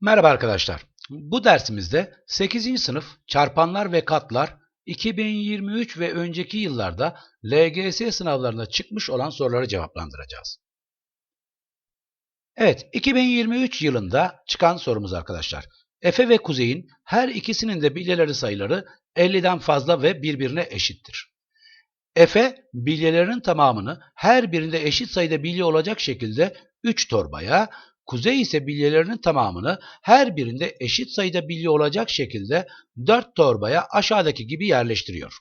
Merhaba arkadaşlar. Bu dersimizde 8. sınıf çarpanlar ve katlar 2023 ve önceki yıllarda LGS sınavlarında çıkmış olan soruları cevaplandıracağız. Evet, 2023 yılında çıkan sorumuz arkadaşlar. Efe ve Kuzey'in her ikisinin de bilyeleri sayıları 50'den fazla ve birbirine eşittir. Efe bilyelerinin tamamını her birinde eşit sayıda bilye olacak şekilde 3 torbaya, Kuzey ise bilyelerinin tamamını her birinde eşit sayıda bilye olacak şekilde 4 torbaya aşağıdaki gibi yerleştiriyor.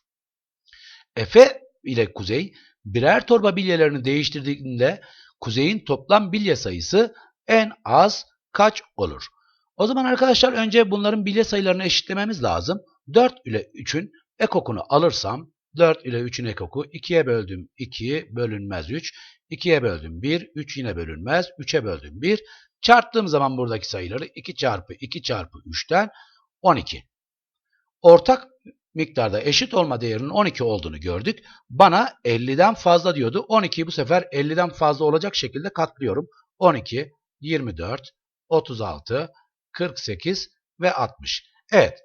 Efe ile Kuzey birer torba bilyelerini değiştirdiğinde Kuzey'in toplam bilye sayısı en az kaç olur? O zaman arkadaşlar önce bunların bilye sayılarını eşitlememiz lazım. 4 ile 3'ün ekokunu alırsam 4 ile 3'ün ekoku 2'ye böldüm 2 bölünmez 3. 2'ye böldüm 1, 3 yine bölünmez, 3'e böldüm 1. Çarptığım zaman buradaki sayıları 2 çarpı 2 çarpı 3'ten 12. Ortak miktarda eşit olma değerinin 12 olduğunu gördük. Bana 50'den fazla diyordu. 12'yi bu sefer 50'den fazla olacak şekilde katlıyorum. 12, 24, 36, 48 ve 60. Evet,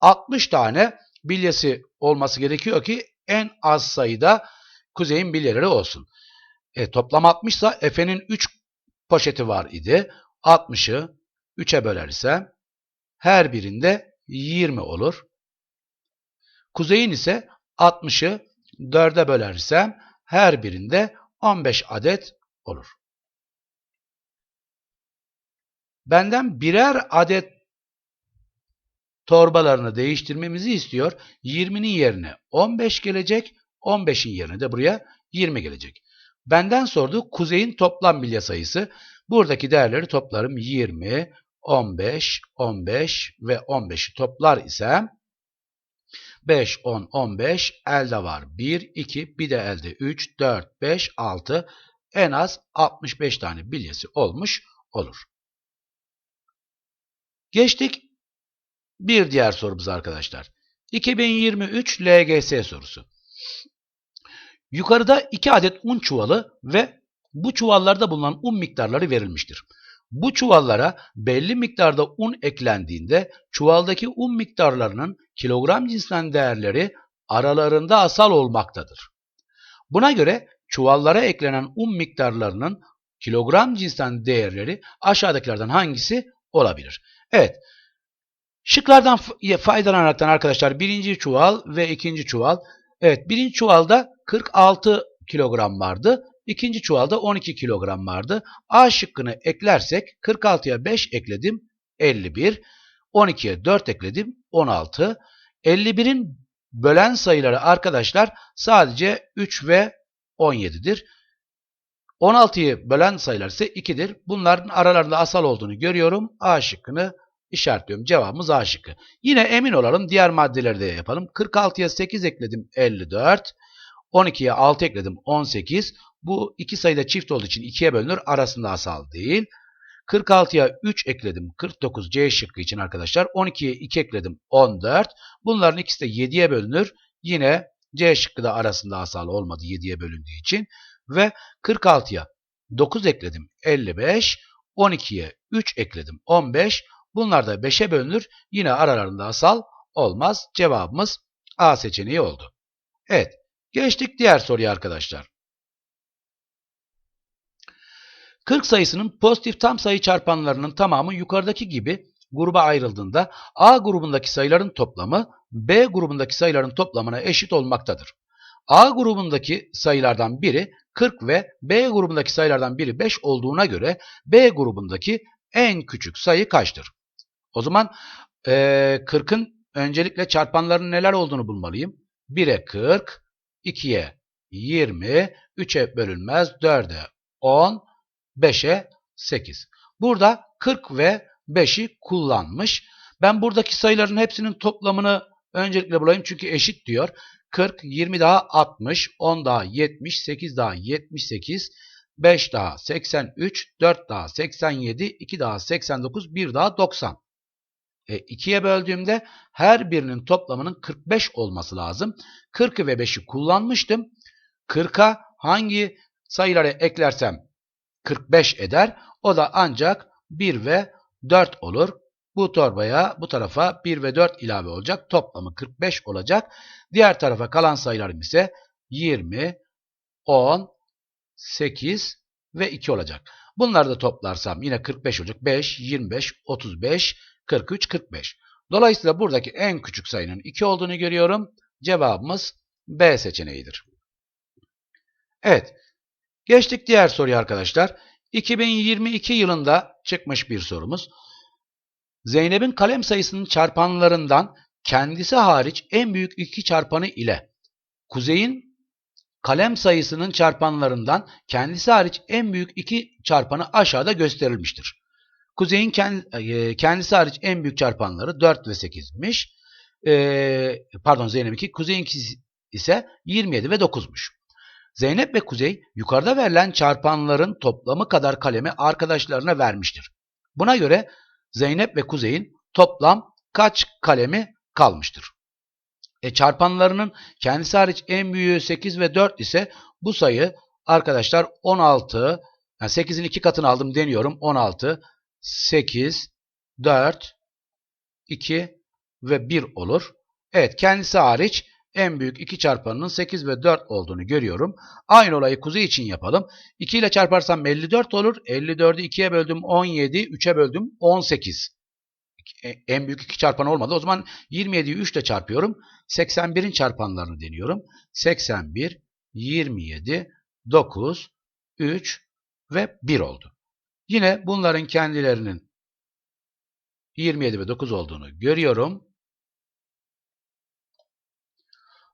60 tane bilyesi olması gerekiyor ki en az sayıda kuzeyin bilyeleri olsun. E, toplam 60 ise Efe'nin 3 poşeti var idi. 60'ı 3'e bölersem her birinde 20 olur. Kuzey'in ise 60'ı 4'e bölersem her birinde 15 adet olur. Benden birer adet torbalarını değiştirmemizi istiyor. 20'nin yerine 15 gelecek, 15'in yerine de buraya 20 gelecek. Benden sordu kuzeyin toplam bilye sayısı. Buradaki değerleri toplarım 20, 15, 15 ve 15'i toplar isem 5, 10, 15 elde var 1, 2 bir de elde 3, 4, 5, 6 en az 65 tane bilyesi olmuş olur. Geçtik bir diğer sorumuz arkadaşlar. 2023 LGS sorusu. Yukarıda 2 adet un çuvalı ve bu çuvallarda bulunan un miktarları verilmiştir. Bu çuvallara belli miktarda un eklendiğinde çuvaldaki un miktarlarının kilogram cinsinden değerleri aralarında asal olmaktadır. Buna göre çuvallara eklenen un miktarlarının kilogram cinsinden değerleri aşağıdakilerden hangisi olabilir? Evet, şıklardan faydalanaraktan arkadaşlar birinci çuval ve ikinci çuval. Evet, birinci çuvalda 46 kilogram vardı. İkinci çuvalda 12 kilogram vardı. A şıkkını eklersek 46'ya 5 ekledim 51. 12'ye 4 ekledim 16. 51'in bölen sayıları arkadaşlar sadece 3 ve 17'dir. 16'yı bölen sayılar ise 2'dir. Bunların aralarında asal olduğunu görüyorum. A şıkkını işaretliyorum. Cevabımız A şıkkı. Yine emin olalım. Diğer maddeleri de yapalım. 46'ya 8 ekledim 54. 12'ye 6 ekledim 18. Bu iki sayıda çift olduğu için 2'ye bölünür. Arasında asal değil. 46'ya 3 ekledim. 49 C şıkkı için arkadaşlar. 12'ye 2 ekledim. 14. Bunların ikisi de 7'ye bölünür. Yine C şıkkı da arasında asal olmadı 7'ye bölündüğü için. Ve 46'ya 9 ekledim. 55. 12'ye 3 ekledim. 15. Bunlar da 5'e bölünür. Yine aralarında asal olmaz. Cevabımız A seçeneği oldu. Evet. Geçtik diğer soruya arkadaşlar. 40 sayısının pozitif tam sayı çarpanlarının tamamı yukarıdaki gibi gruba ayrıldığında A grubundaki sayıların toplamı B grubundaki sayıların toplamına eşit olmaktadır. A grubundaki sayılardan biri 40 ve B grubundaki sayılardan biri 5 olduğuna göre B grubundaki en küçük sayı kaçtır? O zaman e, 40'ın öncelikle çarpanlarının neler olduğunu bulmalıyım. 1'e 40, 2'ye 20, 3'e bölünmez, 4'e 10, 5'e 8. Burada 40 ve 5'i kullanmış. Ben buradaki sayıların hepsinin toplamını öncelikle bulayım çünkü eşit diyor. 40, 20 daha 60, 10 daha 70, 8 daha 78, 5 daha 83, 4 daha 87, 2 daha 89, 1 daha 90. E, 2'ye böldüğümde her birinin toplamının 45 olması lazım. 40'ı ve 5'i kullanmıştım. 40'a hangi sayıları eklersem 45 eder. O da ancak 1 ve 4 olur. Bu torbaya bu tarafa 1 ve 4 ilave olacak. Toplamı 45 olacak. Diğer tarafa kalan sayılarım ise 20, 10, 8 ve 2 olacak. Bunları da toplarsam yine 45 olacak. 5, 25, 35, 43, 45. Dolayısıyla buradaki en küçük sayının 2 olduğunu görüyorum. Cevabımız B seçeneğidir. Evet. Geçtik diğer soruya arkadaşlar. 2022 yılında çıkmış bir sorumuz. Zeynep'in kalem sayısının çarpanlarından kendisi hariç en büyük iki çarpanı ile Kuzey'in kalem sayısının çarpanlarından kendisi hariç en büyük iki çarpanı aşağıda gösterilmiştir. Kuzey'in kendisi hariç en büyük çarpanları 4 ve 8'miş. Ee, pardon Zeynep'inki. Kuzey'inki ise 27 ve 9'muş. Zeynep ve Kuzey yukarıda verilen çarpanların toplamı kadar kalemi arkadaşlarına vermiştir. Buna göre Zeynep ve Kuzey'in toplam kaç kalemi kalmıştır? E çarpanlarının kendisi hariç en büyüğü 8 ve 4 ise bu sayı arkadaşlar 16, yani 8'in 2 katını aldım deniyorum. 16, 8, 4, 2 ve 1 olur. Evet kendisi hariç en büyük iki çarpanının 8 ve 4 olduğunu görüyorum. Aynı olayı kuzey için yapalım. 2 ile çarparsam 54 olur. 54'ü 2'ye böldüm 17, 3'e böldüm 18. E, en büyük iki çarpan olmadı. O zaman 27'yi 3 ile çarpıyorum. 81'in çarpanlarını deniyorum. 81, 27, 9, 3 ve 1 oldu. Yine bunların kendilerinin 27 ve 9 olduğunu görüyorum.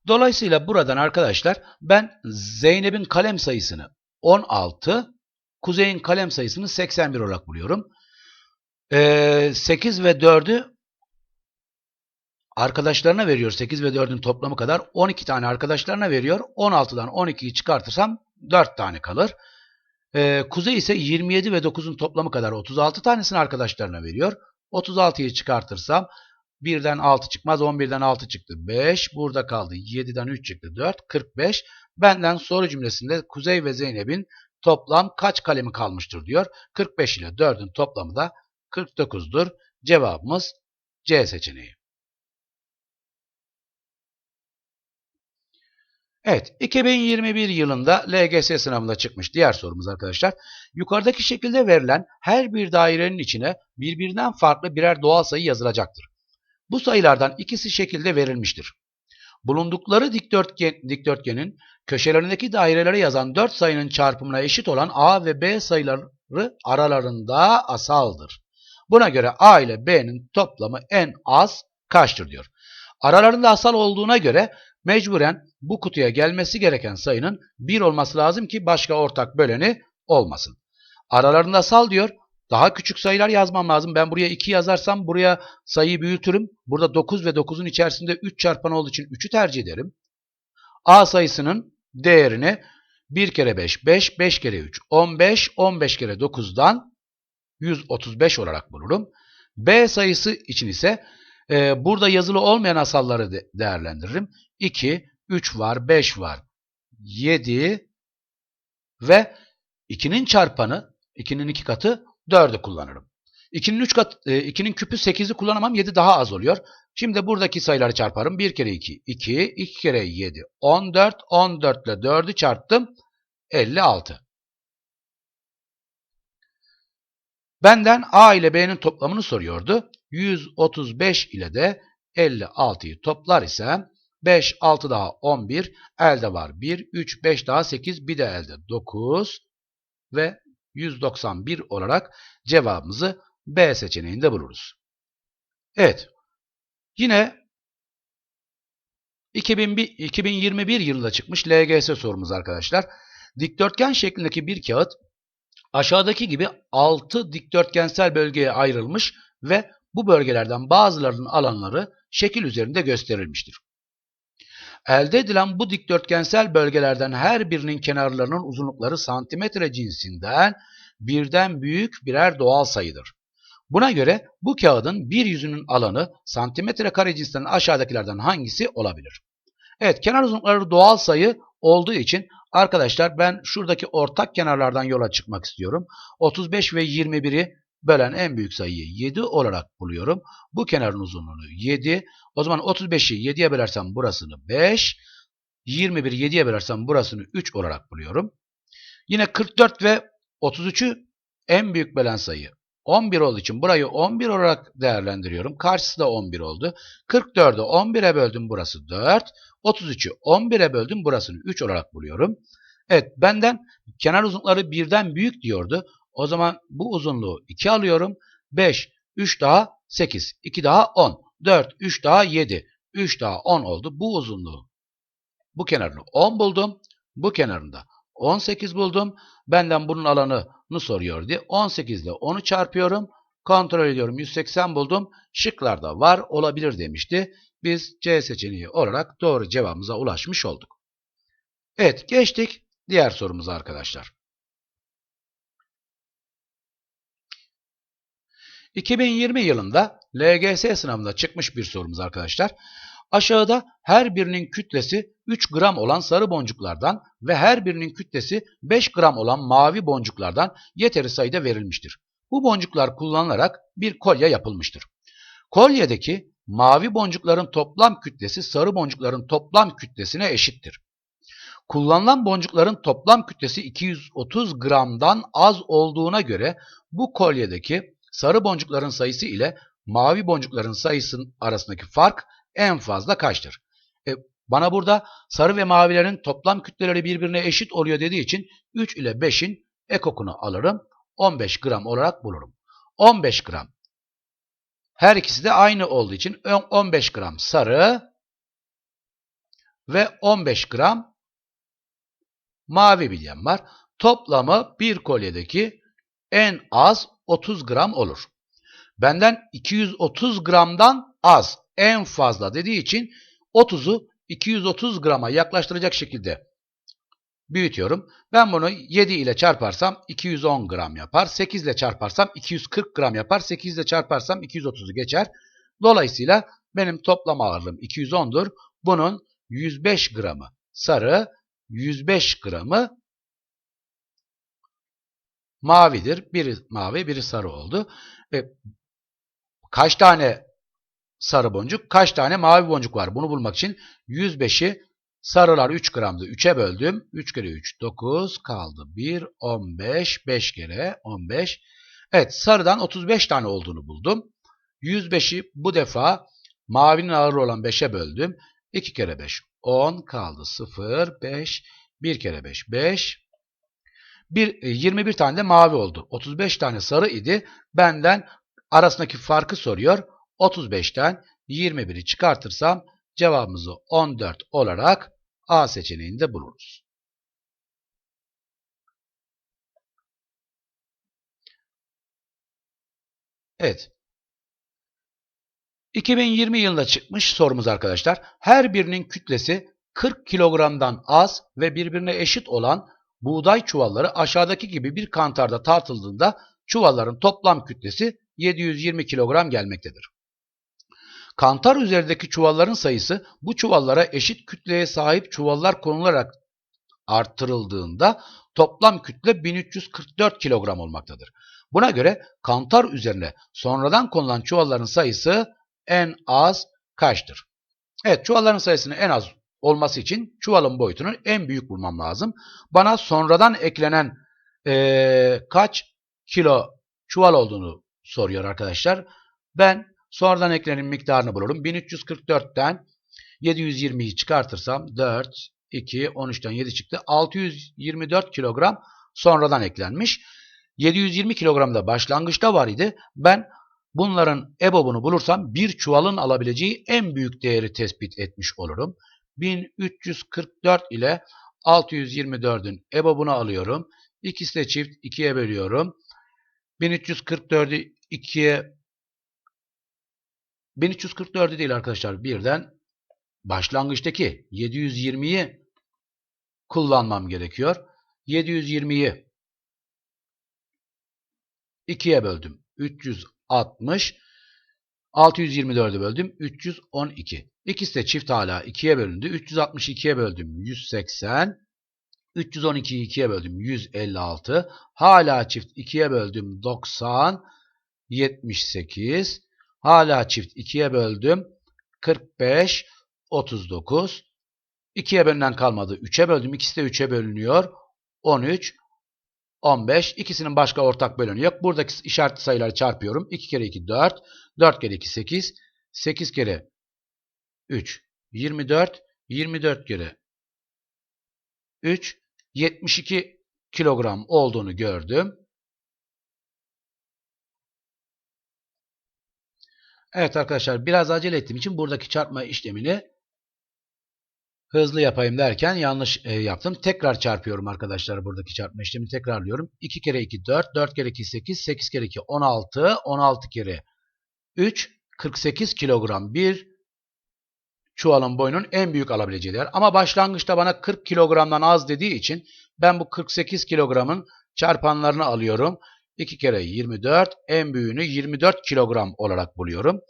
Dolayısıyla buradan arkadaşlar ben Zeynep'in kalem sayısını 16, Kuzey'in kalem sayısını 81 olarak buluyorum. Ee, 8 ve 4'ü arkadaşlarına veriyor. 8 ve 4'ün toplamı kadar 12 tane arkadaşlarına veriyor. 16'dan 12'yi çıkartırsam 4 tane kalır. Ee, Kuzey ise 27 ve 9'un toplamı kadar 36 tanesini arkadaşlarına veriyor. 36'yı çıkartırsam 1'den 6 çıkmaz. 11'den 6 çıktı. 5. Burada kaldı. 7'den 3 çıktı. 4. 45. Benden soru cümlesinde Kuzey ve Zeynep'in toplam kaç kalemi kalmıştır diyor. 45 ile 4'ün toplamı da 49'dur. Cevabımız C seçeneği. Evet, 2021 yılında LGS sınavında çıkmış diğer sorumuz arkadaşlar. Yukarıdaki şekilde verilen her bir dairenin içine birbirinden farklı birer doğal sayı yazılacaktır. Bu sayılardan ikisi şekilde verilmiştir. Bulundukları dikdörtgen, dikdörtgenin köşelerindeki dairelere yazan 4 sayının çarpımına eşit olan A ve B sayıları aralarında asaldır. Buna göre A ile B'nin toplamı en az kaçtır diyor. Aralarında asal olduğuna göre mecburen bu kutuya gelmesi gereken sayının 1 olması lazım ki başka ortak böleni olmasın. Aralarında asal diyor. Daha küçük sayılar yazmam lazım. Ben buraya 2 yazarsam buraya sayıyı büyütürüm. Burada 9 ve 9'un içerisinde 3 çarpan olduğu için 3'ü tercih ederim. A sayısının değerini 1 kere 5, 5, 5 kere 3, 15, 15 kere 9'dan 135 olarak bulurum. B sayısı için ise e, burada yazılı olmayan asalları de değerlendiririm. 2, 3 var, 5 var, 7 ve 2'nin çarpanı, 2'nin 2 katı 4'ü kullanırım. 2'nin 3 kat, 2'nin e, küpü 8'i kullanamam. 7 daha az oluyor. Şimdi buradaki sayıları çarparım. 1 kere 2, 2, 2 kere 7, 14, 14 ile 4'ü çarptım. 56. Benden A ile B'nin toplamını soruyordu. 135 ile de 56'yı toplar ise 5, 6 daha 11, elde var 1, 3, 5 daha 8, bir de elde 9 ve 191 olarak cevabımızı B seçeneğinde buluruz. Evet. Yine 2021 yılında çıkmış LGS sorumuz arkadaşlar. Dikdörtgen şeklindeki bir kağıt aşağıdaki gibi 6 dikdörtgensel bölgeye ayrılmış ve bu bölgelerden bazılarının alanları şekil üzerinde gösterilmiştir. Elde edilen bu dikdörtgensel bölgelerden her birinin kenarlarının uzunlukları santimetre cinsinden birden büyük birer doğal sayıdır. Buna göre bu kağıdın bir yüzünün alanı santimetre kare cinsinden aşağıdakilerden hangisi olabilir? Evet kenar uzunlukları doğal sayı olduğu için arkadaşlar ben şuradaki ortak kenarlardan yola çıkmak istiyorum. 35 ve 21'i bölen en büyük sayıyı 7 olarak buluyorum. Bu kenarın uzunluğunu 7. O zaman 35'i 7'ye bölersem burasını 5. 21'i 7'ye bölersem burasını 3 olarak buluyorum. Yine 44 ve 33'ü en büyük bölen sayı 11 olduğu için burayı 11 olarak değerlendiriyorum. Karşısı da 11 oldu. 44'ü 11'e böldüm burası 4. 33'ü 11'e böldüm burasını 3 olarak buluyorum. Evet benden kenar uzunlukları birden büyük diyordu. O zaman bu uzunluğu 2 alıyorum. 5, 3 daha 8, 2 daha 10, 4, 3 daha 7, 3 daha 10 oldu. Bu uzunluğu bu kenarını 10 buldum. Bu kenarında 18 buldum. Benden bunun alanını soruyordu. 18 ile 10'u çarpıyorum. Kontrol ediyorum. 180 buldum. Şıklarda var olabilir demişti. Biz C seçeneği olarak doğru cevabımıza ulaşmış olduk. Evet geçtik diğer sorumuza arkadaşlar. 2020 yılında LGS sınavında çıkmış bir sorumuz arkadaşlar. Aşağıda her birinin kütlesi 3 gram olan sarı boncuklardan ve her birinin kütlesi 5 gram olan mavi boncuklardan yeteri sayıda verilmiştir. Bu boncuklar kullanılarak bir kolye yapılmıştır. Kolyedeki mavi boncukların toplam kütlesi sarı boncukların toplam kütlesine eşittir. Kullanılan boncukların toplam kütlesi 230 gramdan az olduğuna göre bu kolyedeki sarı boncukların sayısı ile mavi boncukların sayısının arasındaki fark en fazla kaçtır? E, bana burada sarı ve mavilerin toplam kütleleri birbirine eşit oluyor dediği için 3 ile 5'in ekokunu alırım. 15 gram olarak bulurum. 15 gram. Her ikisi de aynı olduğu için 15 gram sarı ve 15 gram mavi bilyem var. Toplamı bir kolyedeki en az 30 gram olur. Benden 230 gramdan az en fazla dediği için 30'u 230 grama yaklaştıracak şekilde büyütüyorum. Ben bunu 7 ile çarparsam 210 gram yapar. 8 ile çarparsam 240 gram yapar. 8 ile çarparsam 230'u geçer. Dolayısıyla benim toplam ağırlığım 210'dur. Bunun 105 gramı sarı, 105 gramı mavidir. Biri mavi, biri sarı oldu. E, kaç tane sarı boncuk, kaç tane mavi boncuk var? Bunu bulmak için 105'i sarılar 3 gramdı. 3'e böldüm. 3 kere 3 9 kaldı. 1 15 5 kere 15. Evet sarıdan 35 tane olduğunu buldum. 105'i bu defa mavinin ağırlığı olan 5'e böldüm. 2 kere 5 10 kaldı. 0 5 1 kere 5 5 bir, 21 tane de mavi oldu. 35 tane sarı idi. Benden arasındaki farkı soruyor. 35'ten 21'i çıkartırsam cevabımızı 14 olarak A seçeneğinde buluruz. Evet. 2020 yılında çıkmış sorumuz arkadaşlar. Her birinin kütlesi 40 kilogramdan az ve birbirine eşit olan buğday çuvalları aşağıdaki gibi bir kantarda tartıldığında çuvalların toplam kütlesi 720 kilogram gelmektedir. Kantar üzerindeki çuvalların sayısı bu çuvallara eşit kütleye sahip çuvallar konularak arttırıldığında toplam kütle 1344 kilogram olmaktadır. Buna göre kantar üzerine sonradan konulan çuvalların sayısı en az kaçtır? Evet çuvalların sayısının en az olması için çuvalın boyutunu en büyük bulmam lazım. Bana sonradan eklenen ee, kaç kilo çuval olduğunu soruyor arkadaşlar. Ben sonradan eklenenin miktarını bulurum. 1344'ten 720'yi çıkartırsam 4, 2, 13'ten 7 çıktı. 624 kilogram sonradan eklenmiş. 720 kilogram da başlangıçta var idi. Ben bunların EBOB'unu bulursam bir çuvalın alabileceği en büyük değeri tespit etmiş olurum. 1344 ile 624'ün EBOB'unu alıyorum. İkisi de çift 2'ye bölüyorum. 1344'ü 2'ye 1344'ü değil arkadaşlar birden başlangıçtaki 720'yi kullanmam gerekiyor. 720'yi 2'ye böldüm. 360 624'ü böldüm. 312. İkisi de çift hala 2'ye bölündü. 362'ye böldüm. 180. 312'yi 2'ye böldüm. 156. Hala çift 2'ye böldüm. 90. 78. Hala çift 2'ye böldüm. 45, 39. 2'ye bölünen kalmadı. 3'e böldüm. İkisi de 3'e bölünüyor. 13, 15. İkisinin başka ortak böleni yok. Buradaki işaretli sayıları çarpıyorum. 2 kere 2 4. 4 kere 2 8. 8 kere 3 24. 24 kere 3 72 kilogram olduğunu gördüm. Evet arkadaşlar biraz acele ettiğim için buradaki çarpma işlemini hızlı yapayım derken yanlış e, yaptım. Tekrar çarpıyorum arkadaşlar buradaki çarpma işlemini tekrarlıyorum. 2 kere 2 4, 4 kere 2 8, 8 kere 2 16, 16 kere 3 48 kilogram bir çuvalın boyunun en büyük alabileceği değer. Ama başlangıçta bana 40 kilogramdan az dediği için ben bu 48 kilogramın çarpanlarını alıyorum. 2 kere 24 en büyüğünü 24 kilogram olarak buluyorum.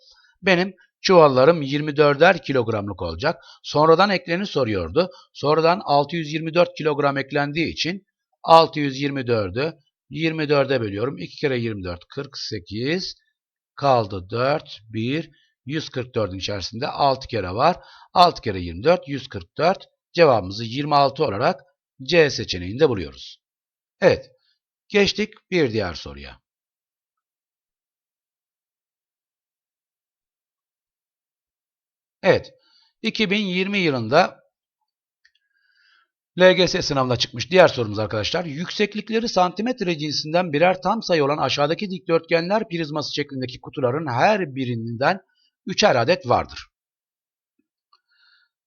Benim çuvallarım 24'er kilogramlık olacak. Sonradan ekleni soruyordu. Sonradan 624 kilogram eklendiği için 624'ü 24'e bölüyorum. 2 kere 24 48 kaldı 4 1 144'ün içerisinde 6 kere var. 6 kere 24 144 cevabımızı 26 olarak C seçeneğinde buluyoruz. Evet. Geçtik bir diğer soruya. Evet. 2020 yılında LGS sınavına çıkmış diğer sorumuz arkadaşlar. Yükseklikleri santimetre cinsinden birer tam sayı olan aşağıdaki dikdörtgenler prizması şeklindeki kutuların her birinden üçer adet vardır.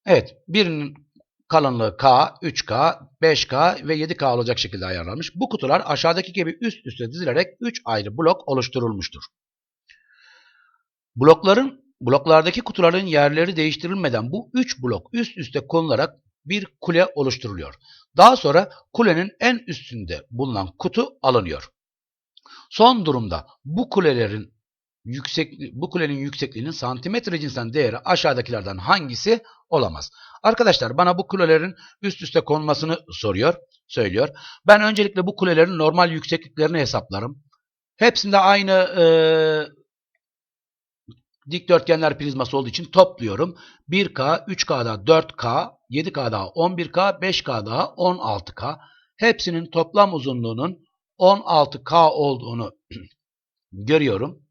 Evet. Birinin kalınlığı K, 3K, 5K ve 7K olacak şekilde ayarlanmış. Bu kutular aşağıdaki gibi üst üste dizilerek 3 ayrı blok oluşturulmuştur. Blokların bloklardaki kutuların yerleri değiştirilmeden bu 3 blok üst üste konularak bir kule oluşturuluyor. Daha sonra kulenin en üstünde bulunan kutu alınıyor. Son durumda bu kulelerin yüksek, bu kulenin yüksekliğinin santimetre cinsinden değeri aşağıdakilerden hangisi olamaz? Arkadaşlar bana bu kulelerin üst üste konmasını soruyor, söylüyor. Ben öncelikle bu kulelerin normal yüksekliklerini hesaplarım. Hepsinde aynı e, dikdörtgenler prizması olduğu için topluyorum. 1K, 3K daha 4K, 7K daha 11K, 5K daha 16K. Hepsinin toplam uzunluğunun 16K olduğunu görüyorum.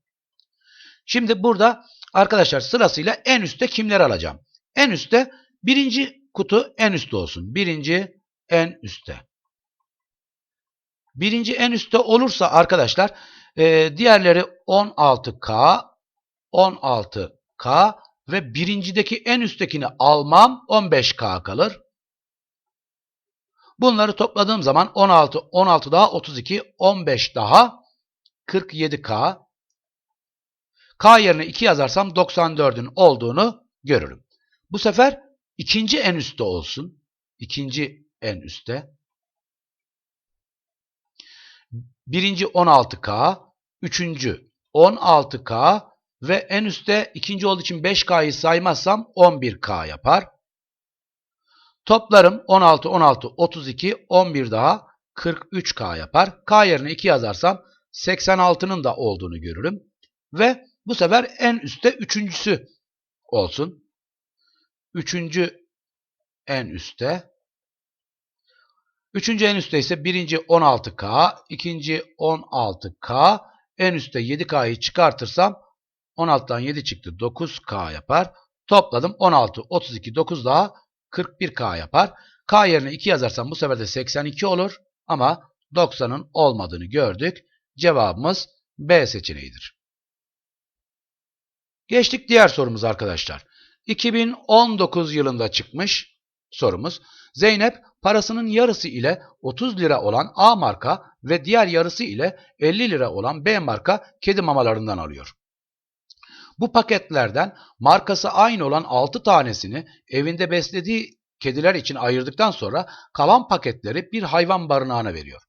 Şimdi burada arkadaşlar sırasıyla en üstte kimleri alacağım? En üstte birinci kutu en üstte olsun. Birinci en üstte. Birinci en üstte olursa arkadaşlar e, diğerleri 16K, 16K ve birincideki en üsttekini almam 15K kalır. Bunları topladığım zaman 16, 16 daha 32, 15 daha 47K. K yerine 2 yazarsam 94'ün olduğunu görürüm. Bu sefer ikinci en üstte olsun. İkinci en üstte. Birinci 16K, üçüncü 16K ve en üstte ikinci olduğu için 5K'yı saymazsam 11K yapar. Toplarım 16, 16, 32, 11 daha 43K yapar. K yerine 2 yazarsam 86'nın da olduğunu görürüm. Ve bu sefer en üstte üçüncüsü olsun. Üçüncü en üstte. Üçüncü en üstte ise birinci 16K, ikinci 16K, en üstte 7K'yı çıkartırsam 16'dan 7 çıktı 9K yapar. Topladım 16, 32, 9 daha 41K yapar. K yerine 2 yazarsam bu sefer de 82 olur ama 90'ın olmadığını gördük. Cevabımız B seçeneğidir. Geçtik diğer sorumuz arkadaşlar. 2019 yılında çıkmış sorumuz. Zeynep parasının yarısı ile 30 lira olan A marka ve diğer yarısı ile 50 lira olan B marka kedi mamalarından alıyor. Bu paketlerden markası aynı olan 6 tanesini evinde beslediği kediler için ayırdıktan sonra kalan paketleri bir hayvan barınağına veriyor.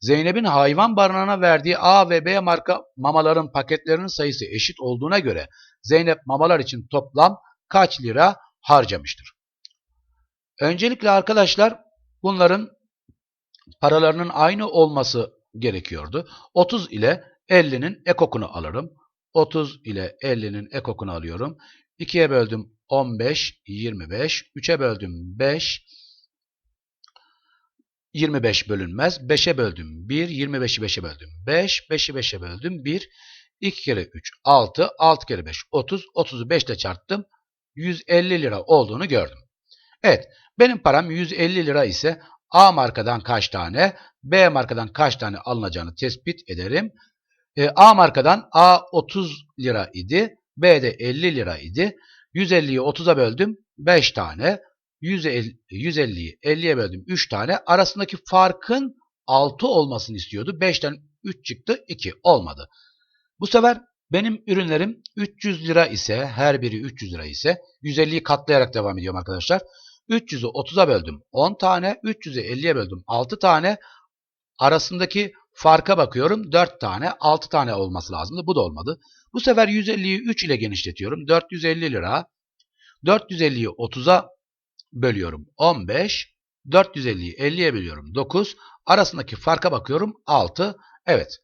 Zeynep'in hayvan barınağına verdiği A ve B marka mamaların paketlerinin sayısı eşit olduğuna göre Zeynep mamalar için toplam kaç lira harcamıştır? Öncelikle arkadaşlar bunların paralarının aynı olması gerekiyordu. 30 ile 50'nin ekokunu alırım. 30 ile 50'nin ekokunu alıyorum. 2'ye böldüm 15, 25. 3'e böldüm 5, 25 bölünmez. 5'e böldüm 1, 25'i 5'e böldüm 5, 5'i 5'e böldüm 1. 2 kere 3, 6, 6 kere 5, 30. 30'u 5 ile çarptım. 150 lira olduğunu gördüm. Evet, benim param 150 lira ise A markadan kaç tane, B markadan kaç tane alınacağını tespit ederim. E, A markadan A 30 lira idi, B de 50 lira idi. 150'yi 30'a böldüm 5 tane. 150, 150'yi 50'ye böldüm 3 tane. Arasındaki farkın 6 olmasını istiyordu. 5'ten 3 çıktı 2 olmadı. Bu sefer benim ürünlerim 300 lira ise her biri 300 lira ise 150'yi katlayarak devam ediyorum arkadaşlar. 300'ü 30'a böldüm 10 tane. 300'ü 50'ye böldüm 6 tane. Arasındaki farka bakıyorum 4 tane 6 tane olması lazımdı. Bu da olmadı. Bu sefer 150'yi 3 ile genişletiyorum. 450 lira. 450'yi 30'a bölüyorum 15. 450'yi 50'ye bölüyorum 9. Arasındaki farka bakıyorum 6. Evet.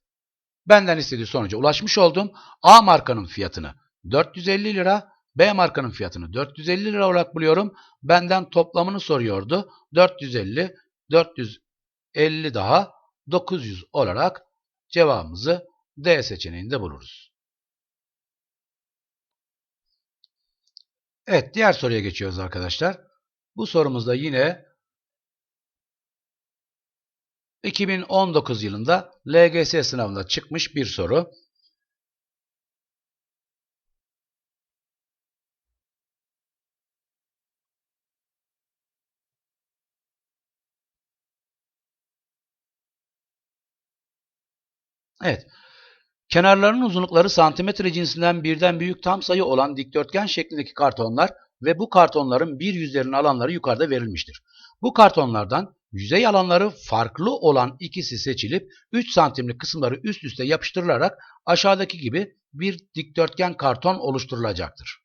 Benden istediği sonuca ulaşmış oldum. A markanın fiyatını 450 lira. B markanın fiyatını 450 lira olarak buluyorum. Benden toplamını soruyordu. 450, 450 daha 900 olarak cevabımızı D seçeneğinde buluruz. Evet, diğer soruya geçiyoruz arkadaşlar. Bu sorumuzda yine 2019 yılında LGS sınavında çıkmış bir soru. Evet. Kenarlarının uzunlukları santimetre cinsinden birden büyük tam sayı olan dikdörtgen şeklindeki kartonlar ve bu kartonların bir yüzlerinin alanları yukarıda verilmiştir. Bu kartonlardan yüzey alanları farklı olan ikisi seçilip 3 santimlik kısımları üst üste yapıştırılarak aşağıdaki gibi bir dikdörtgen karton oluşturulacaktır.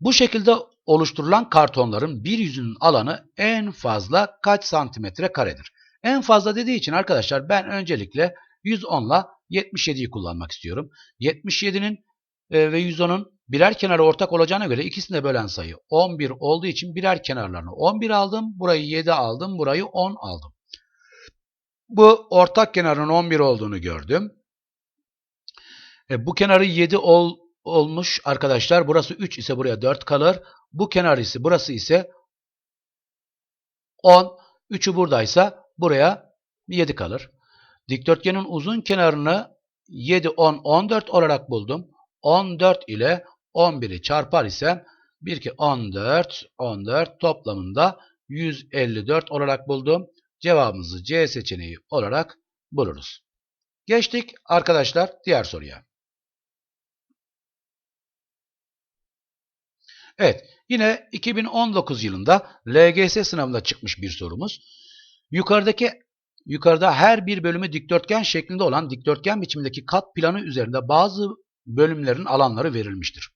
Bu şekilde oluşturulan kartonların bir yüzünün alanı en fazla kaç santimetre karedir? En fazla dediği için arkadaşlar ben öncelikle 110 ile 77'yi kullanmak istiyorum. 77'nin e, ve 110'un birer kenarı ortak olacağına göre ikisini de bölen sayı 11 olduğu için birer kenarlarını 11 aldım. Burayı 7 aldım. Burayı 10 aldım. Bu ortak kenarın 11 olduğunu gördüm. E, bu kenarı 7 ol, olmuş arkadaşlar. Burası 3 ise buraya 4 kalır. Bu kenar ise burası ise 10. 3'ü buradaysa buraya 7 kalır. Dikdörtgenin uzun kenarını 7, 10, 14 olarak buldum. 14 ile 11'i çarpar ise 1, 2, 14, 14 toplamında 154 olarak buldum. Cevabımızı C seçeneği olarak buluruz. Geçtik arkadaşlar diğer soruya. Evet, yine 2019 yılında LGS sınavında çıkmış bir sorumuz. Yukarıdaki yukarıda her bir bölümü dikdörtgen şeklinde olan dikdörtgen biçimindeki kat planı üzerinde bazı bölümlerin alanları verilmiştir.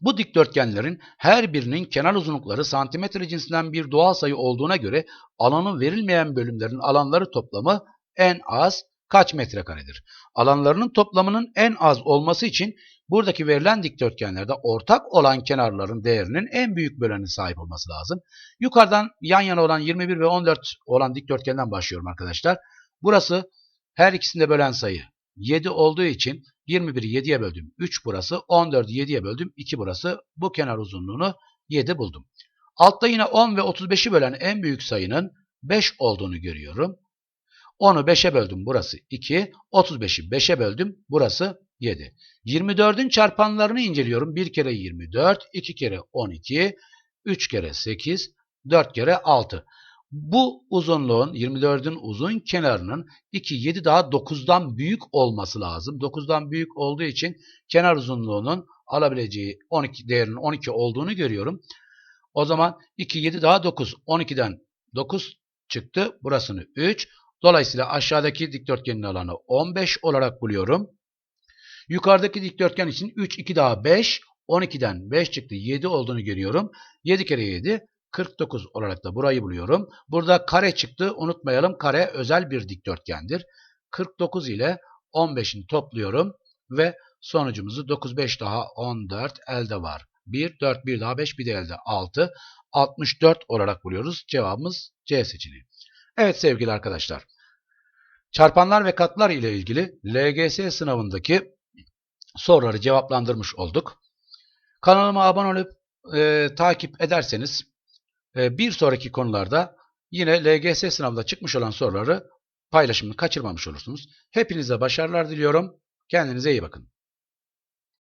Bu dikdörtgenlerin her birinin kenar uzunlukları santimetre cinsinden bir doğal sayı olduğuna göre alanı verilmeyen bölümlerin alanları toplamı en az kaç metrekaredir? Alanlarının toplamının en az olması için buradaki verilen dikdörtgenlerde ortak olan kenarların değerinin en büyük böleni sahip olması lazım. Yukarıdan yan yana olan 21 ve 14 olan dikdörtgenden başlıyorum arkadaşlar. Burası her ikisinde bölen sayı 7 olduğu için 21'i 7'ye böldüm 3 burası, 14'ü 7'ye böldüm 2 burası. Bu kenar uzunluğunu 7 buldum. Altta yine 10 ve 35'i bölen en büyük sayının 5 olduğunu görüyorum. 10'u 5'e böldüm burası 2, 35'i 5'e böldüm burası 7. 24'ün çarpanlarını inceliyorum. 1 kere 24, 2 kere 12, 3 kere 8, 4 kere 6. Bu uzunluğun 24'ün uzun kenarının 2, 7 daha 9'dan büyük olması lazım. 9'dan büyük olduğu için kenar uzunluğunun alabileceği 12 değerinin 12 olduğunu görüyorum. O zaman 2, 7 daha 9. 12'den 9 çıktı. Burasını 3. Dolayısıyla aşağıdaki dikdörtgenin alanı 15 olarak buluyorum. Yukarıdaki dikdörtgen için 3, 2 daha 5. 12'den 5 çıktı. 7 olduğunu görüyorum. 7 kere 7 49 olarak da burayı buluyorum. Burada kare çıktı. Unutmayalım kare özel bir dikdörtgendir. 49 ile 15'ini topluyorum ve sonucumuzu 9, 5 daha 14 elde var. 1, 4, 1 daha 5, bir de elde 6. 64 olarak buluyoruz. Cevabımız C seçeneği. Evet sevgili arkadaşlar. Çarpanlar ve katlar ile ilgili LGS sınavındaki soruları cevaplandırmış olduk. Kanalıma abone olup e, takip ederseniz bir sonraki konularda yine LGS sınavında çıkmış olan soruları paylaşımını kaçırmamış olursunuz. Hepinize başarılar diliyorum. Kendinize iyi bakın.